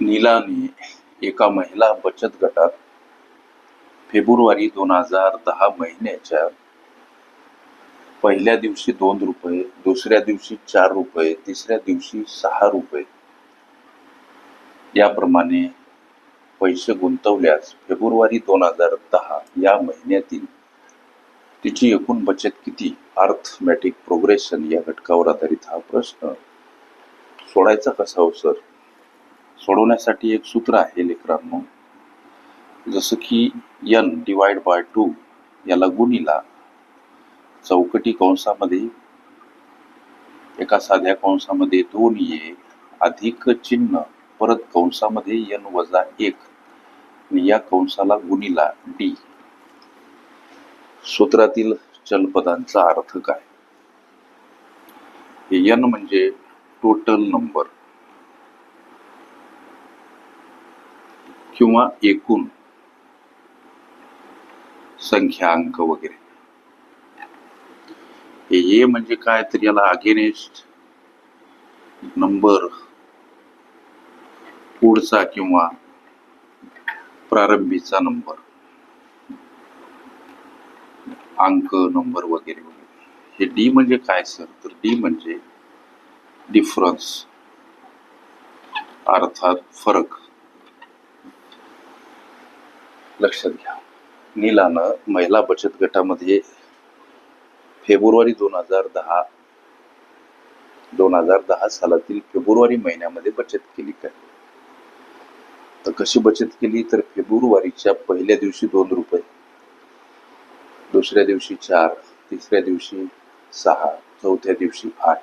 नीलाने एका महिला बचत गटात फेब्रुवारी दोन हजार दहा महिन्याच्या पहिल्या दिवशी दोन रुपये दुसऱ्या दिवशी चार रुपये तिसऱ्या दिवशी सहा रुपये. याप्रमाणे पैसे गुंतवल्यास फेब्रुवारी दोन हजार दहा या महिन्यातील तिची एकूण बचत किती? अर्थमॅटिक प्रोग्रेशन या घटकावर आधारित हा प्रश्न सोडायचा कसा हो सर? सोडवण्यासाठी एक सूत्र आहे लेकरांनो. जसं की यन डिवाइड बाय टू याला गुणीला चौकटी कंसामध्ये एका साध्या कंसामध्ये दोन ये अधिक चिन्ह परत कंसामध्ये यन वजा एक या कंसाला गुणीला डी सूत्रातील चलपदांचा अर्थ काय? यन म्हणजे टोटल नंबर किंवा एकूण संख्या अंक वगैरे. हे ए म्हणजे काय तर याला अगेनेस्ट नंबर पुढचा किंवा प्रारंभीचा नंबर अंक नंबर वगैरे वगैरे. हे डी म्हणजे काय सर तर डी म्हणजे डिफरन्स अर्थात फरक. लक्षात घ्या. नीलानं महिला बचत गटामध्ये फेब्रुवारी दोन हजार दहा दोन हजार दहा सालातील फेब्रुवारी महिन्यामध्ये बचत केली काय? तर कशी बचत केली? तर फेब्रुवारीच्या पहिल्या दिवशी दोन रुपये दुसऱ्या दिवशी चार तिसऱ्या दिवशी सहा चौथ्या दिवशी आठ.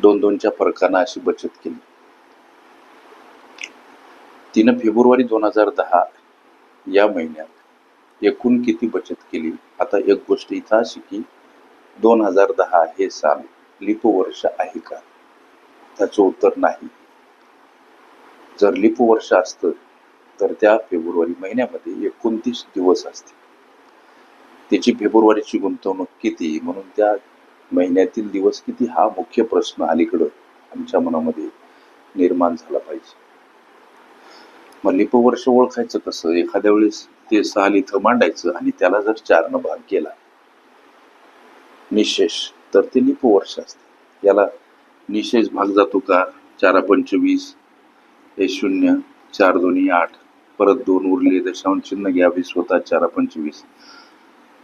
दोन दोनच्या फरकानं अशी बचत केली. तिनं फेब्रुवारी दोन हजार दहा या महिन्यात एकूण किती बचत केली? आता एक गोष्ट इथं अशी की दोन हजार दहा हे साल लिप वर्ष आहे का? त्याचं उत्तर नाही. जर लिप वर्ष असतं तर त्या फेब्रुवारी महिन्यामध्ये एकोणतीस दिवस असते त्याची फेब्रुवारीची गुंतवणूक किती? म्हणून त्या महिन्यातील दिवस किती? हा मुख्य प्रश्न अलीकडं आमच्या मनामध्ये निर्माण झाला पाहिजे. मग लिप वर्ष ओळखायचं कसं? एखाद्या वेळेस ते साल इथं मांडायचं आणि त्याला जर चारनं भाग केला. निशेष. तर ते लिप वर्ष असते. याला निशेष भाग जातो का? चारा पंचवीस हे शून्य चार दोन्ही आठ. परत दोन उरले दशांश चिन्ह घ्यावे स्वतः चारा पंचवीस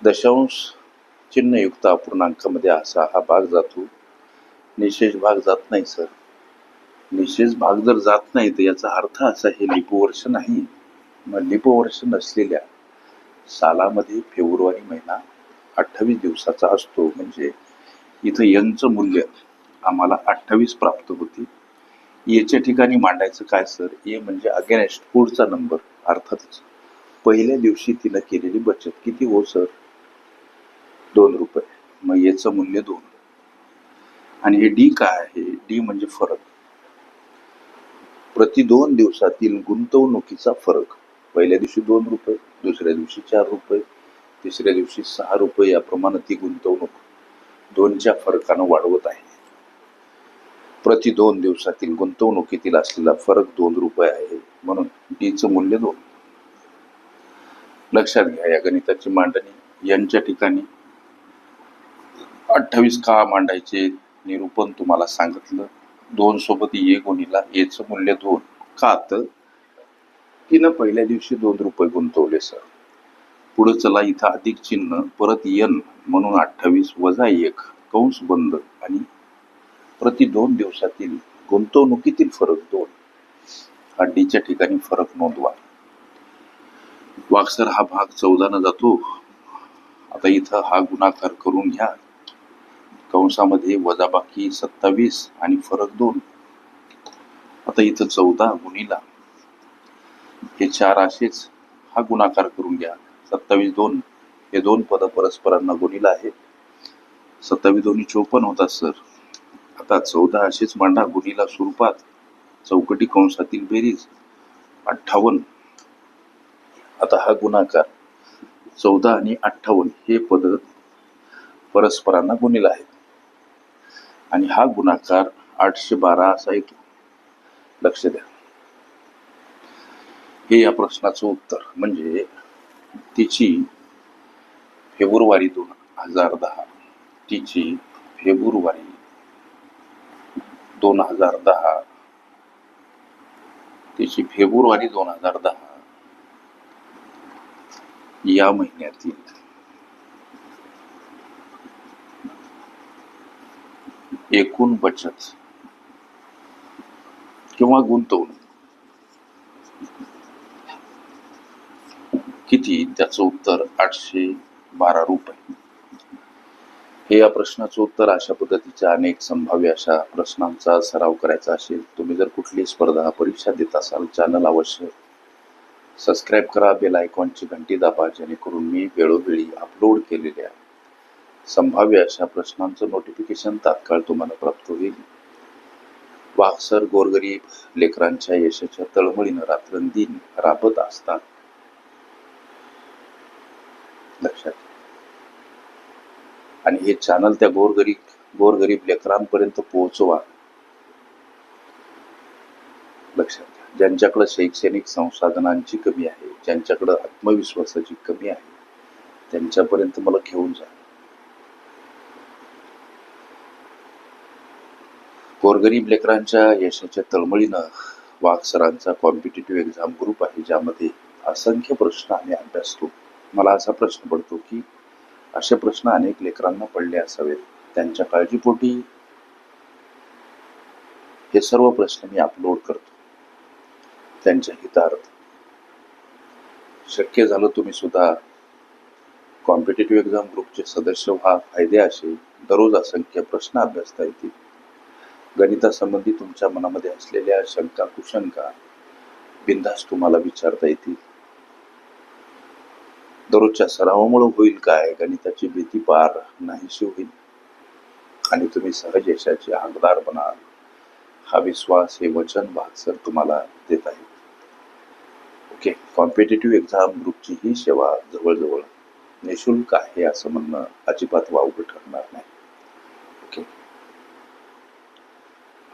दशांश चिन्हयुक्त अपूर्णांकामध्ये असा हा भाग जातो. निशेष भाग जात नाही सर. निशेष भाग जर जात नाही तर याचा अर्थ असा हे लिपवर्ष नाही. मग लिपवर्ष नसलेल्या सालामध्ये फेब्रुवारी महिना अठ्ठावीस दिवसाचा असतो. म्हणजे इथं यंचं मूल्य आम्हाला अठ्ठावीस प्राप्त होते. याच्या ठिकाणी मांडायचं काय सर? ये म्हणजे अगेनेस्ट पुढचा नंबर अर्थातच पहिल्या दिवशी तिनं केलेली बचत. किती हो सर? दोन रुपये. मग याचं मूल्य दोन. आणि हे डी काय आहे? डी म्हणजे फरक. प्रति दोन दिवसातील गुंतवणुकीचा फरक. पहिल्या दिवशी दोन रुपये दुसऱ्या दिवशी चार रुपये तिसऱ्या दिवशी सहा रुपये याप्रमाणे ती गुंतवणूक दोनच्या फरकानं वाढवत आहे. प्रति दोन दिवसातील गुंतवणुकीतील असलेला फरक दोन रुपये आहे म्हणून डीचं मूल्य दोन. लक्षात घ्या या गणिताची मांडणी. यांच्या ठिकाणी अठ्ठावीस का मांडायचे निरूपण तुम्हाला सांगितलं. दोन सोबत ये गुणीला एचं मूल्य दोन. का तर? तिनं पहिल्या दिवशी दोन रुपये गुंतवले सर. पुढे चला इथं अधिक चिन्ह परत यन म्हणून अठ्ठावीस वजा एक कंस बंद आणि प्रति दोन दिवसातील गुंतवणुकीतील फरक दोन. हड्डीच्या ठिकाणी फरक नोंदवा. वाक्सर हा भाग चौदानं जातो. आता इथं हा गुणाकार करून घ्या. कंसामध्ये वजाबाकी सत्तावीस आणि फरक दोन. आता इथं चौदा गुणीला. हे चार असेच. हा गुणाकार करून घ्या. सत्तावीस दोन. हे दोन पद परस्परांना गुणीला आहे. सत्तावीस दोन्ही चोपन्न होतात सर. आता चौदा असेच मांडा गुणीला स्वरूपात चौकटी कंसातील बेरीज. अठ्ठावन्न. आता हा गुणाकार. चौदा आणि अठ्ठावन्न हे पद परस्परांना गुणीला आहेत. आणि हा गुणाकार आठशे बारा असा येतो. लक्ष द्या. हे या प्रश्नाचं उत्तर म्हणजे तिची फेब्रुवारी दोन हजार दहा. तिची फेब्रुवारी दोन हजार दहा. तिची फेब्रुवारी दोन हजार दहा या महिन्यातील एकूण बचत किंवा गुंतवणूक. किती? त्याचं उत्तर आठशे बारा रुपये. हे या प्रश्नाचं उत्तर अशा पद्धतीच्या अनेक संभाव्य अशा प्रश्नांचा सराव करायचा असेल तुम्ही जर कुठली स्पर्धा परीक्षा देत असाल चॅनल अवश्य सबस्क्राईब करा बेल आयकॉनची घंटी दाबा जेणेकरून मी वेळोवेळी अपलोड केलेल्या संभाव्य अशा प्रश्नांचं नोटिफिकेशन तात्काळ तुम्हाला प्राप्त होईल. वागसर गोरगरीब लेकरांच्या यशाच्या तळमळीनं रात्रंदिन राबत असतात. लक्षात आणि हे चॅनल त्या गोरगरीब गोरगरीब लेकरांपर्यंत पोहोचवा. लक्षात घ्या ज्यांच्याकडे शैक्षणिक संसाधनांची कमी आहे ज्यांच्याकडे आत्मविश्वासाची कमी आहे त्यांच्यापर्यंत मला घेऊन जा. गोरगरीब लेकरांच्या यशाच्या तळमळीनं वाघ सरांचा कॉम्पिटेटिव्ह एक्झाम ग्रुप आहे ज्यामध्ये असंख्य प्रश्न आम्ही अभ्यासतो मला असा प्रश्न पडतो की असे प्रश्न अनेक लेकरांना पडले असावेत. त्यांच्या काळजीपोटी हे सर्व प्रश्न मी अपलोड करतो. त्यांच्या हितार्थ. शक्य झालं तुम्ही सुद्धा कॉम्पिटेटिव्ह एक्झाम ग्रुपचे सदस्य व्हा. फायदे असे. दररोज असंख्य प्रश्न अभ्यासता येतील. गणितासंबंधी तुमच्या मनामध्ये असलेल्या शंका कुशंका बिंदास तुम्हाला विचारता येतील. दररोजच्या सरावामुळे होईल काय? गणिताची भीती पार नाहीशी होईल. आणि तुम्ही सहज यशाचे हकदार बनाल. हा विश्वास हे वचन भाग सर तुम्हाला देत आहे ओके कॉम्पिटेटिव्ह एक्झाम ग्रुपची ही सेवा जवळजवळ निशुल्क आहे असं म्हणणं अजिबात वावगं ठरणार नाही ओके